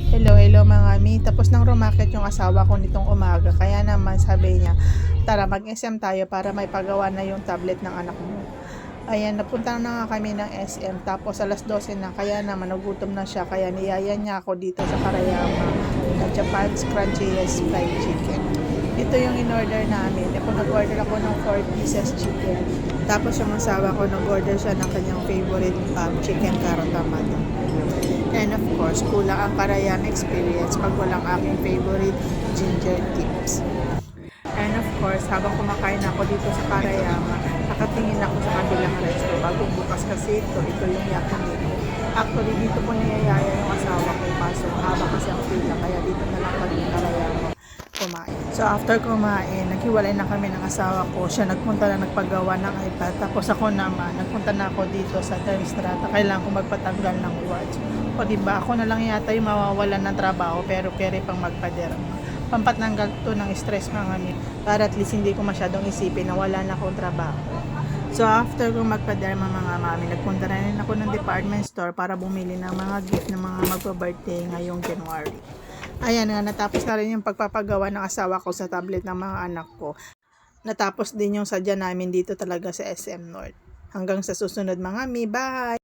Hello, hello mga mi. Tapos nang rumakit yung asawa ko nitong umaga. Kaya naman sabi niya, tara mag-SM tayo para may pagawa na yung tablet ng anak mo. Ayan, napunta na nga kami ng SM. Tapos alas 12 na, kaya naman nagutom na siya. Kaya niyaya niya ako dito sa Karayama na Japan's Crunchyest Fried Chicken. Ito yung in-order namin. Ako nag-order ako ng 4 pieces chicken. Tapos yung asawa ko nag-order siya ng kanyang favorite um, chicken carrot tomato. And of course, kulang ang Karayama experience pag walang aking favorite ginger tips. And of course, habang kumakain ako dito sa Karayama, nakatingin ako sa kabilang resto. Bagong bukas kasi ito, ito yung yakanito. Actually, dito ko niyayaya yung asawa ko. Kaso, haba kasi ang pila, kaya dito na lang kami Karayama kumain. So after kumain, naghiwalay na kami ng asawa ko. Siya nagpunta na nagpagawa ng iPad. Tapos ako naman, nagpunta na ako dito sa Termistrata. Kailangan ko magpatanggal ng watch. O diba, ako na lang yata yung mawawalan ng trabaho pero kere pang magpaderma. Pampatanggal to ng stress mga mi. Para at least hindi ko masyadong isipin na wala na akong trabaho. So after ko magpaderma mga mami, nagpunta na rin ako ng department store para bumili ng mga gift ng mga magpa-birthday ngayong January. Ayan nga, natapos na rin yung pagpapagawa ng asawa ko sa tablet ng mga anak ko. Natapos din yung sadya namin dito talaga sa SM North. Hanggang sa susunod mga mi, bye!